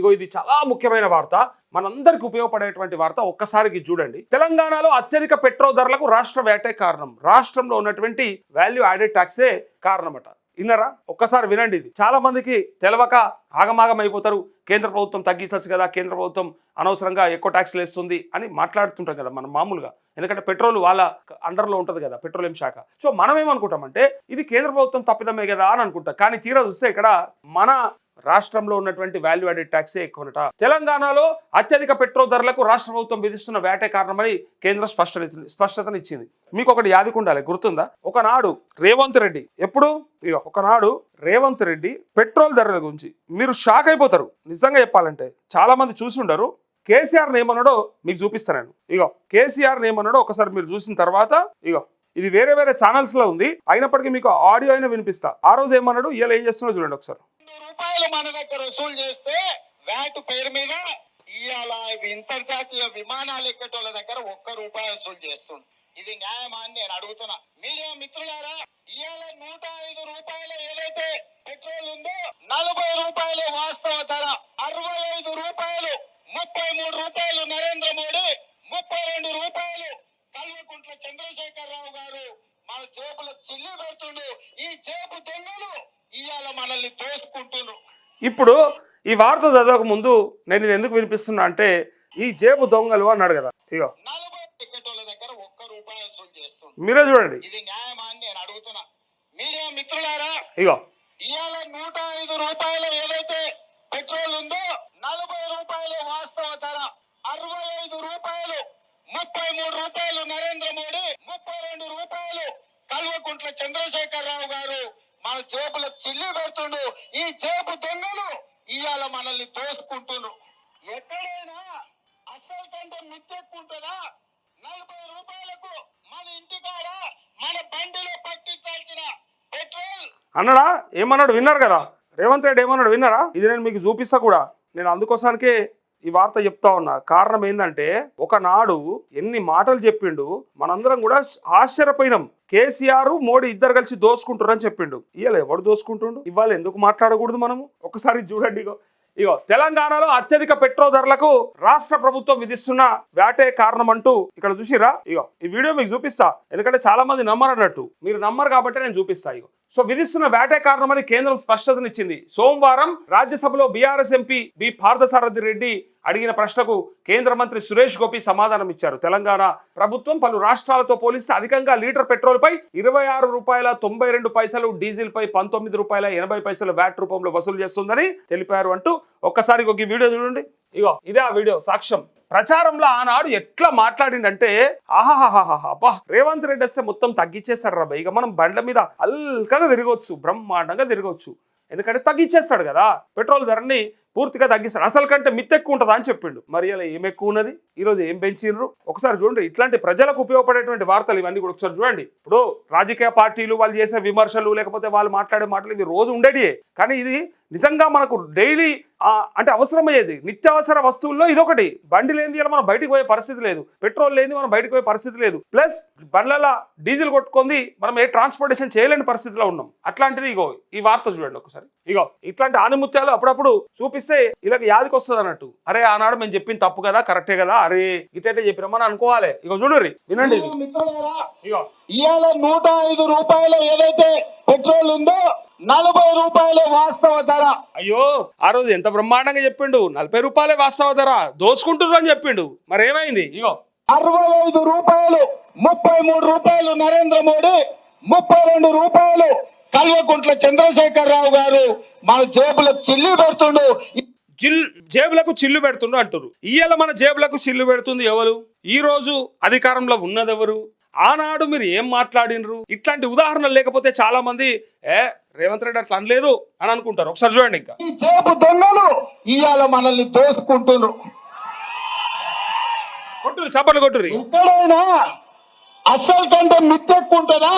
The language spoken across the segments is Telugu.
ఇగో ఇది చాలా ముఖ్యమైన వార్త. మనందరికి ఉపయోగపడేటువంటి వార్త ఒక్కసారికి చూడండి. తెలంగాణలో అత్యధిక పెట్రోల్ ధరలకు రాష్ట్ర వేటే కారణం. రాష్ట్రంలో ఉన్నటువంటి వాల్యూ యాడెడ్ ట్యాక్సే కారణమట. విన్నరా? ఒక్కసారి వినండి ఇది. చాలా మందికి తెలవక ఆగమాగం అయిపోతారు కేంద్ర ప్రభుత్వం తగ్గించచ్చు కదా కేంద్ర ప్రభుత్వం అనవసరంగా ఎక్కువ ట్యాక్స్లు వేస్తుంది అని మాట్లాడుతుంటాం కదా మనం మామూలుగా. ఎందుకంటే పెట్రోల్ వాళ్ళ అండర్లో ఉంటుంది కదా పెట్రోలియం శాఖ. సో మనం ఏమనుకుంటామంటే ఇది కేంద్ర ప్రభుత్వం తప్పిదమే కదా అని అనుకుంటాం. కానీ తీరా చూస్తే ఇక్కడ మన రాష్ట్రంలో ఉన్నటువంటి వాల్యూ యాడెడ్ ట్యాక్సే ఎక్కువనట తెలంగాణలో అత్యధిక పెట్రోల్ ధరలకు రాష్ట్ర ప్రభుత్వం విధిస్తున్న వేటే కారణమని కేంద్రం స్పష్టత స్పష్టతనిచ్చింది మీకు ఒకటి యాదికుండాలి గుర్తుందా? ఒకనాడు రేవంత్ రెడ్డి ఎప్పుడు? ఇక ఒకనాడు రేవంత్ రెడ్డి పెట్రోల్ ధరల గురించి. మీరు షాక్ అయిపోతారు. నిజంగా చెప్పాలంటే చాలా మంది చూసి ఉండరు కేసీఆర్ ఏమన్నాడో మీకు చూపిస్తాను ఇగో కేసీఆర్ ఏమన్నాడో ఒకసారి మీరు చూసిన తర్వాత ఇగో ఇది వేరే వేరే ఛానల్స్లో ఉంది. అయినప్పటికీ మీకు ఆడియో అయినా వినిపిస్తా. ఆ రోజు ఏమన్నాడు? ఇలా ఏం చేస్తున్నాడో చూడండి ఒకసారి. రూపాయలు మన దగ్గర వసూలు చేస్తే వ్యాట్ పేరు మీద ఇవాళ అంతర్జాతీయ విమానాలు ఎక్కేటోళ్ళ దగ్గర ఒక్క రూపాయి వసూలు చేస్తుంది ఇది న్యాయమా అని నేను అడుగుతున్నా. మీడియా మిత్రులారా ఇవాళ నూట ఐదు రూపాయలు ఏదైతే పెట్రోల్ ఉందో నలభై రూపాయలు వాస్తవ ధర అరవై ఐదు రూపాయలు ముప్పై మూడు రూపాయలు నరేంద్ర మోడీ ముప్పై రెండు రూపాయలు కల్వకుంట్ల చంద్రశేఖర్ రావు గారు మన జేబులో చిల్లి పెడుతుండు ఈ జేబు దొంగలు ఇవాళ మనల్ని దోసుకుంటుండ్రు. ఇప్పుడు ఈ వార్త చదవక ముందు నేను ఇది ఎందుకు వినిపిస్తున్నా అంటే ఈ జేబు దొంగలు అన్నాడు కదా. ఇగో. నలభై టికెట్ల దగ్గర ఒక్క రూపాయి వసూలు చేస్తుంది మీరే చూడండి. ఇది న్యాయమా అని నేను అడుగుతున్నా. మీడియా మిత్రులారా ఇగో. ఇవాళ నూట ఐదు రూపాయలు ఏదైతే పెట్రోల్ ఉందో నలభై రూపాయలు వాస్తవ ధర అరవై ఐదు రూపాయలు ముప్పై మూడు రూపాయలు నరేంద్ర మోడీ ముప్పై రెండు రూపాయలు కాల్వకుంట్ల చంద్రశేఖర్ రావు గారు మన జేబులో చిల్లి పెడుతుండు. ఈ జేబు దొంగలు ఇవాళ మనల్ని దోసుకుంటుండ్రు. ఎక్కడైనా అస్సలు కంటే మిత్తెక్కుంటుందా? నలభై రూపాయలకు మన ఇంటికాడ మన బండిలో పట్టించాల్సిన పెట్రోల్. అన్నాడా ఏమన్నాడు? విన్నారు కదా? రేవంత్ రెడ్డి ఏమన్నాడు? విన్నారా? ఇది నేను మీకు చూపిస్తా కూడా. నేను అందుకోసానికే ఈ వార్త చెప్తా ఉన్నా. కారణం ఏంటంటే ఒకనాడు ఎన్ని మాటలు చెప్పిండు మనందరం కూడా ఆశ్చర్యపోయినాం. కేసీఆర్ మోడీ ఇద్దరు కలిసి దోసుకుంటారు చెప్పిండు. ఇవాళ ఎవడు దోసుకుంటుండు? ఇవాళ ఎందుకు మాట్లాడకూడదు మనము? ఒకసారి చూడండి ఇగో. ఇగో తెలంగాణలో అత్యధిక పెట్రోల్ ధరలకు రాష్ట్ర ప్రభుత్వం విధిస్తున్న వేటే కారణం అంటూ ఇక్కడ చూసిరా ఇగో ఈ వీడియో మీకు చూపిస్తా. ఎందుకంటే చాలా మంది నమ్మరు అన్నట్టు మీరు నమ్మరు కాబట్టి నేను చూపిస్తా ఇగో. సో విధిస్తున్న వేటే కారణమని కేంద్రం స్పష్టతనిచ్చింది. సోమవారం రాజ్యసభలో BRS MP B. Parthasarathy Reddy అడిగిన ప్రశ్నకు కేంద్ర మంత్రి సురేష్ గోపి సమాధానం ఇచ్చారు. తెలంగాణ ప్రభుత్వం పలు రాష్ట్రాలతో పోలిస్తే అధికంగా లీటర్ పెట్రోల్ పై ఇరవై ఆరు రూపాయల తొంభై రెండు పైసలు డీజిల్ పై పంతొమ్మిది రూపాయల ఎనభై పైసలు వ్యాట్ రూపంలో వసూలు చేస్తుందని తెలిపారు అంటూ ఒక్కసారి ఒక వీడియో చూడండి. ఇగో ఇదే ఆ వీడియో సాక్ష్యం. ప్రచారంలో ఆనాడు ఎట్లా మాట్లాడిండంటే ఆహాహాహా అబ్బా రేవంత్ రెడ్డి వస్తే మొత్తం తగ్గించేస్తాడు రా ఇక మనం బండ్ల మీద అల్కగా తిరగవచ్చు బ్రహ్మాండంగా తిరగవచ్చు ఎందుకంటే తగ్గించేస్తాడు కదా పెట్రోల్ ధరని పూర్తిగా తగ్గిస్తారు అసలు కంటే మిత్త ఎక్కువ ఉంటుందా అని చెప్పిండు. మరి ఇలా ఏం ఎక్కువ ఉన్నది? ఈరోజు ఏం పెంచిండ్రు ఒకసారి చూడండి ఇట్లాంటి ప్రజలకు ఉపయోగపడేటువంటి వార్తలు ఇవన్నీ కూడా ఒకసారి చూడండి. ఇప్పుడు రాజకీయ పార్టీలు వాళ్ళు చేసే విమర్శలు లేకపోతే వాళ్ళు మాట్లాడే మాటలు ఇవి రోజు ఉండేటియే. కానీ ఇది నిజంగా మనకు డైలీ అంటే అవసరమయ్యేది నిత్యావసర వస్తువుల్లో ఇదొకటి. బండి లేని ఇలా మనం బయటికి పోయే పరిస్థితి లేదు. పెట్రోల్ లేని మనం బయటికి పోయే పరిస్థితి లేదు. ప్లస్ బండ్ల డీజిల్ కొట్టుకుంది మనం ఏ ట్రాన్స్పోర్టేషన్ చేయలేని పరిస్థితిలో ఉన్నాం. అట్లాంటిది ఇగో ఈ వార్త చూడండి ఒకసారి. ఇగో ఇట్లాంటి ఆనిముత్యాలు అప్పుడప్పుడు చూపిస్తే ఇలాగ యాదికి వస్తుంది అన్నట్టు. అరే ఆనాడు మేము చెప్పింది తప్పు కదా కరెక్టే కదా అరే ఇట్లయితే చెప్పినామని అనుకోవాలి. ఇగో చూడుర్రి వినండి ఇగో. ఇవాళ నూట ఐదు రూపాయలు ఏదైతే పెట్రోల్ ఉందో నలభై రూపాయలు వాస్తవ ధర. అయ్యో ఆ రోజు ఎంత బ్రహ్మాండంగా చెప్పిండు. నలభై రూపాయలే వాస్తవ ధర. దోసుకుంటుర్రు అని చెప్పిండు. మరి ఏమైంది ఇగో. అరవై ఐదు రూపాయలు ముప్పై మూడు రూపాయలు నరేంద్ర మోడీ ముప్పై రెండు రూపాయలు కల్వకుంట్ల చంద్రశేఖర్ రావు గారు మన జేబులో చిల్లి పెడుతుండు. జిల్ జేబులకు చిల్లు పెడుతుండ్రు అంటారు ఇవాళ మన జేబులకు చిల్లు పెడుతుంది ఎవరు? ఈ రోజు అధికారంలో ఉన్నదెవరు? ఆనాడు మీరు ఏం మాట్లాడినరు? ఇట్లాంటి ఉదాహరణలు లేకపోతే చాలా మంది ఏ రేవంత్ రెడ్డి అట్లా అనలేదు అని అనుకుంటారు. ఒకసారి చూడండి ఇంకా. ఈ జేబు దొంగలు ఇవాళ మనల్ని దోసుకుంటుండ్రు కొట్టురి సబ్బలు కొట్టురి ఎక్కడైనా అస్సలు కంటే మిత్తెక్కుంటుందా?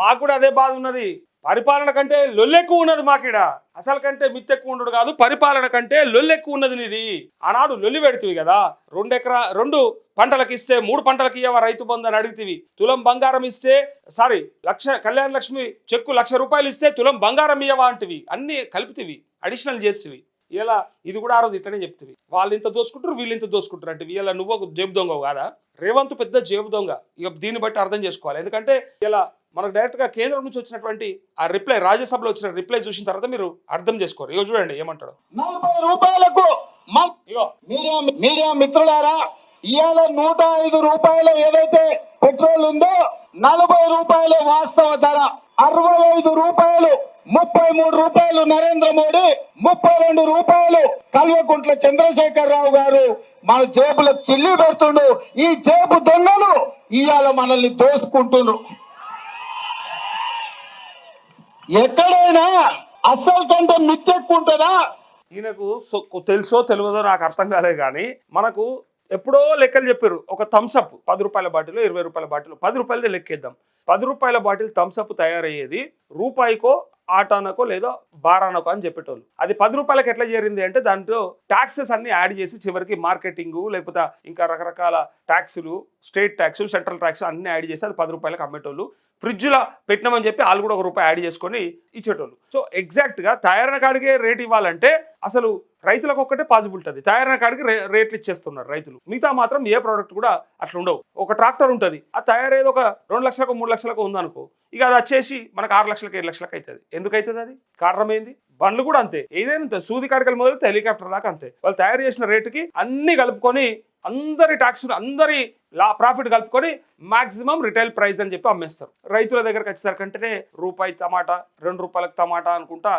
మాకు కూడా అదే బాధ ఉన్నది. పరిపాలన కంటే లొల్లెక్కువ ఉన్నది మాకిడ. అసలు కంటే మిత్తెక్కువ ఉండడు కాదు పరిపాలన కంటే లొల్లెక్కువ ఉన్నది నీది. ఆనాడు లొల్లి పెడుతుంది కదా. రెండు ఎకరా రెండు పంటలకు ఇస్తే మూడు పంటలకు ఇవ్వ రైతు బంధు అని అడిగితివి. తులం బంగారం ఇస్తే సారీ లక్ష కళ్యాణ లక్ష్మి చెక్కు లక్ష రూపాయలు ఇస్తే తులం బంగారం ఇవ్వవా అంటివి. అన్నీ కలిపితివి అడిషనల్ చేస్తేవి. ఇలా ఇది కూడా ఆ రోజు ఇట్లనే చెప్తుంది. వాళ్ళు ఇంత దోసుకుంటారు వీళ్ళు ఇంత దోసుకుంటారు అంటే ఇలా నువ్వు ఒక జేబు దొంగ కాదా? రేవంత్ పెద్ద జేబు దొంగ. ఇక దీన్ని బట్టి అర్థం చేసుకోవాలి. ఎందుకంటే ఇలా మనకు డైరెక్ట్గా కేంద్రం నుంచి వచ్చినటువంటి ఆ రిప్లై రాజ్యసభలో వచ్చిన రిప్లై చూసిన తర్వాత మీరు అర్థం చేసుకోరు. ఇక చూడండి ఏమంటాడు. నలభై రూపాయలకు మీడియా మిత్రులారా ఇవాళ నూట ఐదు రూపాయల ఏదైతే పెట్రోల్ ఉందో నలభై రూపాయల వాస్తవ ధర అరవై ఐదు రూపాయలు ముప్పై మూడు రూపాయలు నరేంద్ర మోడీ ముప్పై రెండు రూపాయలు కల్వకుంట్ల చంద్రశేఖర్ రావు గారు మన జేబులో చిల్లి పెడుతుండు. ఈ జేబు దొంగలు ఇవాళ మనల్ని దోసుకుంటుండ్రు. ఎక్కడైనా అస్సలు కంటే మిత్తెక్కుంటుందా? ఈయనకు తెలుసో తెలియదో నాకు అర్థం కాలేదు కానీ మనకు ఎప్పుడో లెక్కలు చెప్పారు. ఒక థమ్స్అప్ పది రూపాయల బాటిల్ ఇరవై రూపాయల బాటిల్ పది రూపాయలది లెక్కేద్దాం. పది రూపాయల బాటిల్ థమ్స్అప్ తయారయ్యేది రూపాయికో ఆటానకో లేదో బారానకో అని చెప్పేటోళ్ళు. అది పది రూపాయలకి ఎట్లా చేరింది అంటే దాంట్లో ట్యాక్సెస్ అన్ని యాడ్ చేసి చివరికి మార్కెటింగ్ లేకపోతే ఇంకా రకరకాల ట్యాక్సులు స్టేట్ ట్యాక్సులు సెంట్రల్ ట్యాక్స్ అన్ని యాడ్ చేసి అది పది రూపాయలకు అమ్మేటోళ్ళు. ఫ్రిడ్జ్లో పెట్టినామని చెప్పి వాళ్ళు కూడా ఒక రూపాయి యాడ్ చేసుకొని ఇచ్చేటోళ్ళు. సో ఎగ్జాక్ట్గా తయారైన కాడికే రేట్ ఇవ్వాలంటే అసలు రైతులకు ఒక్కటే పాసిబిలిటీ అది. తయారైన కాడికి రేట్లు ఇచ్చేస్తున్నారు రైతులు. మిగతా మాత్రం ఏ ప్రోడక్ట్ కూడా అట్లా ఉండవు. ఒక ట్రాక్టర్ ఉంటుంది. ఆ తయారయ్యేది ఒక రెండు లక్షలకు మూడు లక్షలకు ఉందనుకో ఇక అది వచ్చేసి మనకు ఆరు లక్షలకు ఏడు లక్షలకు అవుతుంది ఎందుకు అవుతుంది అది? కారణం ఏంది? బండ్లు కూడా అంతే. ఏదైనా అంతే సూది కాడికలు మొదలు హెలికాప్టర్ దాకా అంతే. వాళ్ళు తయారు చేసిన రేటుకి అన్ని కలుపుకొని అందరి ట్యాక్స్ అందరి లా ప్రాఫిట్ కలుపుకొని మాక్సిమం రిటైల్ ప్రైస్ అని చెప్పి అమ్మేస్తారు. రైతుల దగ్గరకు వచ్చేసరికంటేనే రూపాయి టమాటా రెండు రూపాయలకు టమాటా అనుకుంటా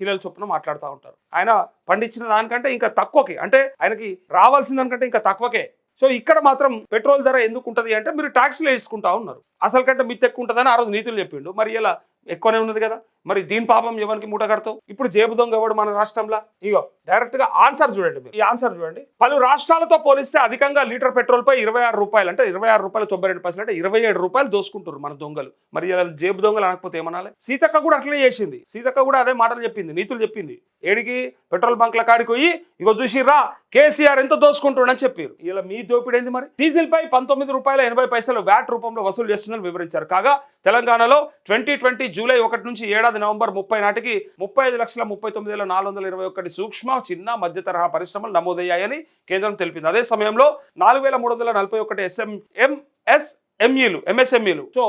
కిలోల చొప్పున మాట్లాడుతూ ఉంటారు. ఆయన పండించిన దానికంటే ఇంకా తక్కువకి. అంటే ఆయనకి రావాల్సిన దానికంటే ఇంకా తక్కువకే. సో ఇక్కడ మాత్రం పెట్రోల్ ధర ఎందుకు ఉంటుంది అంటే మీరు ట్యాక్స్లు వేసుకుంటా ఉన్నారు. అసలు కంటే మిత్తు ఎక్కువ ఉంటుందని ఆ రోజు నీతులు చెప్పిండు. మరి ఇలా ఎక్కువనే ఉన్నది కదా. మరి దీని పాపం ఎవరికి మూట కడతావు? ఇప్పుడు జేబు దొంగ ఎవడు మన రాష్ట్రంలో? ఇగో డైరెక్ట్గా ఆన్సర్ చూడండి ఈ ఆన్సర్ చూడండి. పలు రాష్ట్రాలతో పోలిస్తే అధికంగా లీటర్ పెట్రోల్ పై ఇరవై ఆరు రూపాయలు అంటే ఇరవై ఆరు రూపాయలు తొంభై రెండు పైసలు అంటే ఇరవై ఏడు రూపాయలు దోసుకుంటారు మన దొంగలు. మరి ఇలా జేబు దొంగలు అనకపోతే ఏమనాలి? సీతక్క కూడా అట్లనే చేసింది. సీతక్క కూడా అదే మాటలు చెప్పింది నీతులు చెప్పింది. ఏడికి పెట్రోల్ బంక్ల కాడికి పోయి ఇగో చూసిర్రా కేసీఆర్ ఎంత దోసుకుంటుండని చెప్పారు ఇలా మీ దోపిడీ ఏంది మరి? డీజిల్ పై పంతొమ్మిది రూపాయల ఎనభై పైసలు వ్యాట్ రూపంలో వసూలు చేస్తుందని వివరించారు. కాగా తెలంగాణలో ట్వంటీ ట్వంటీ జూలై ఒకటి నుంచి ఏడాది నవంబర్ ముప్పై నాటికి ముప్పై ఐదు లక్షల ముప్పై తొమ్మిది వేల నాలుగు వందల ఇరవై ఒకటి సూక్ష్మ చిన్న మధ్య తరహా పరిశ్రమలు నమోదయ్యాయని కేంద్రం తెలిపింది. అదే సమయంలో నాలుగు వేల మూడు వందల నలభై ఒకటి ఎస్ఎం ఎంఎస్ఎంఈలు ఎంఎస్ఎంఈలు సో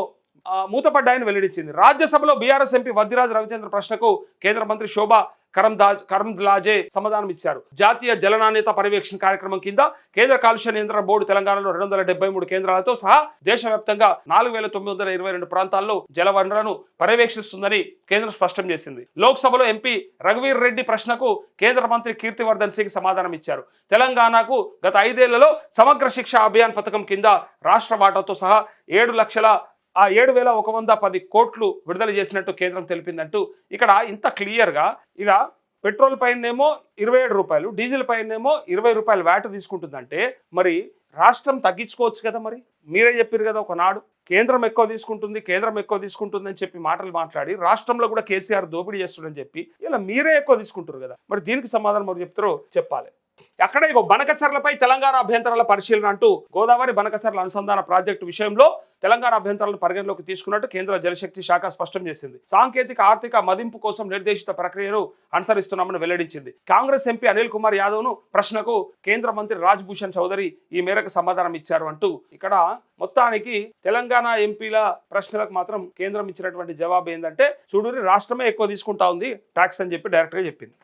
మూతపడ్డాయని వెల్లడించింది. రాజ్యసభలో బీఆర్ఎస్ ఎంపీ వద్దిరాజు రవిచంద్ర ప్రశ్నకు కేంద్ర మంత్రి శోభా కరందాజ్ కరంద్లాజే సమాధానం ఇచ్చారు జాతీయ జల నాణ్యత పర్యవేక్షణ కార్యక్రమం కింద కేంద్ర కాలుష్య నియంత్రణ బోర్డు తెలంగాణలో రెండు వందల డెబ్బై మూడు కేంద్రాలతో సహా దేశవ్యాప్తంగా నాలుగు వేల తొమ్మిది వందల ఇరవై రెండు ప్రాంతాల్లో జల వనరులను పర్యవేక్షిస్తుందని కేంద్రం స్పష్టం చేసింది. లోక్సభలో ఎంపీ రఘువీర్ రెడ్డి ప్రశ్నకు కేంద్ర మంత్రి కీర్తివర్ధన్ సింగ్ సమాధానం ఇచ్చారు తెలంగాణకు గత ఐదేళ్ళలో సమగ్ర శిక్ష అభియాన్ పథకం కింద రాష్ట్ర వాటాతో సహా ఏడు లక్షల ఆ ఏడు వేల ఒక వంద పది కోట్లు విడుదల చేసినట్టు కేంద్రం తెలిపిందంటూ ఇక్కడ ఇంత క్లియర్గా ఇలా పెట్రోల్ పైనేమో ఇరవై ఏడు రూపాయలు డీజిల్ పైనేమో ఇరవై రూపాయలు వ్యాట్ తీసుకుంటుందంటే మరి రాష్ట్రం తగ్గించుకోవచ్చు కదా మరి? మీరే చెప్పారు కదా ఒకనాడు కేంద్రం ఎక్కువ తీసుకుంటుంది కేంద్రం ఎక్కువ తీసుకుంటుంది అని చెప్పి మాటలు మాట్లాడి రాష్ట్రంలో కూడా కేసీఆర్ దోపిడీ చేస్తుందని చెప్పి ఇలా మీరే ఎక్కువ తీసుకుంటారు కదా. మరి దీనికి సమాధానం మరి చెప్తారో చెప్పాలి. అక్కడ ఇగో బనకచర్లపై తెలంగాణ అభ్యంతరాల పరిశీలన అంటూ గోదావరి బనకచర్ల అనుసంధాన ప్రాజెక్టు విషయంలో తెలంగాణ అభ్యంతరాలను పరిగణలోకి తీసుకున్నట్టు కేంద్ర జలశక్తి శాఖ స్పష్టం చేసింది. సాంకేతిక ఆర్థిక మదింపు కోసం నిర్దేశిత ప్రక్రియను అనుసరిస్తున్నామని వెల్లడించింది. కాంగ్రెస్ ఎంపీ అనిల్ కుమార్ యాదవ్ను ప్రశ్నకు కేంద్ర మంత్రి రాజ్ భూషణ్ చౌదరి ఈ మేరకు సమాధానం ఇచ్చారు అంటూ ఇక్కడ మొత్తానికి తెలంగాణ ఎంపీల ప్రశ్నలకు మాత్రం కేంద్రం ఇచ్చినటువంటి జవాబు ఏంటంటే చూడూరి రాష్ట్రమే ఎక్కువ తీసుకుంటా ఉంది ట్యాక్స్ అని చెప్పి డైరెక్ట్గా చెప్పింది.